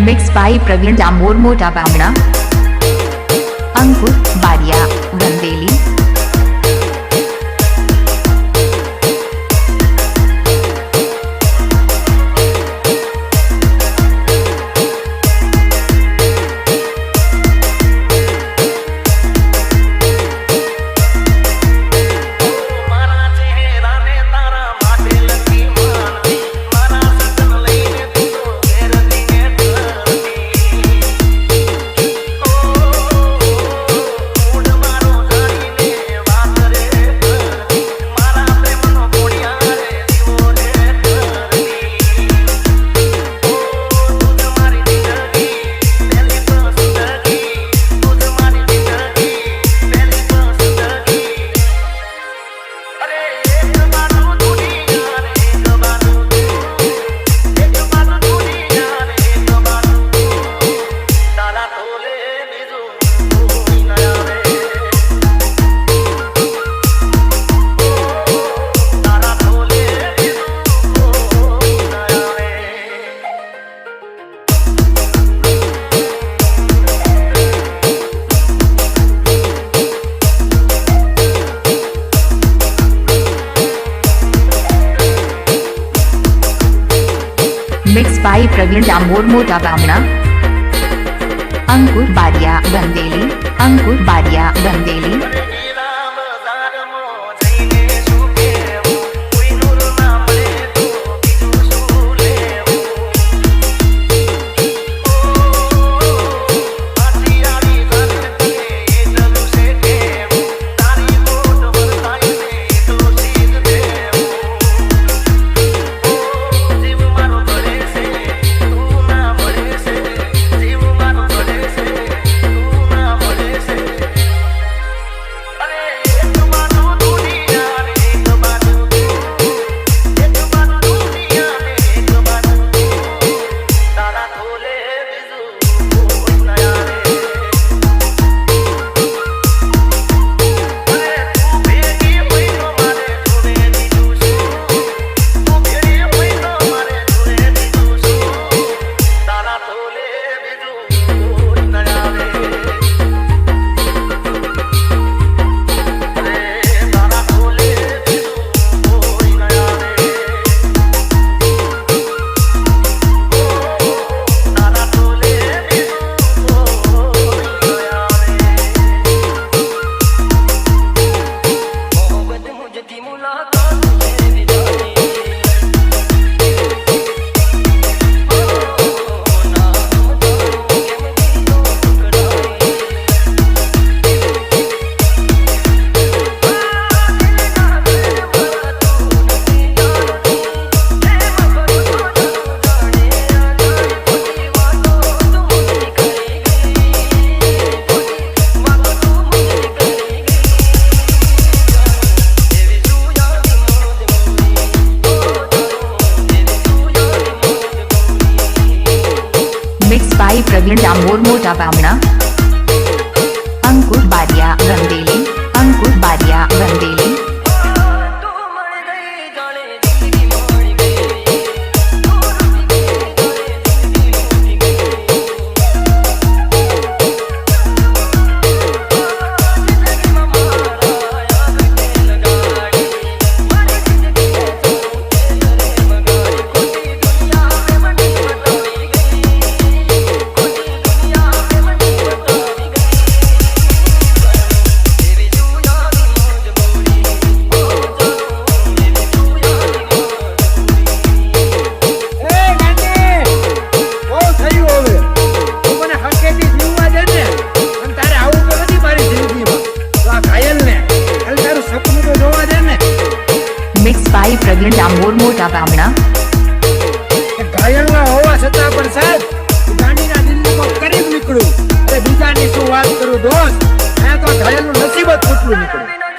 Mix by Pravin Damor મોટા બામણા અંકુર બારિયા વંદેલી જગદીશભાઈ પ્રવીણ ડામોર મોટા ગામડા અંકુર બારિયા બંદેલી અંકુર બારિયા બંદેલી lot of પ્રવીણ ડામોર મોટા બામણા અંકુર બારિયા ગંદેલ મોટા ગામડા ઘાયલ હોવા છતાં પણ સાહેબ ગાંડીના દિલ્હીમાં કરી નીકળ્યું. એ બીજાની શું વાત કરું, દોસ્ત? આ તો ઘાયલનું નસીબ જ ફૂટલું નીકળ્યું.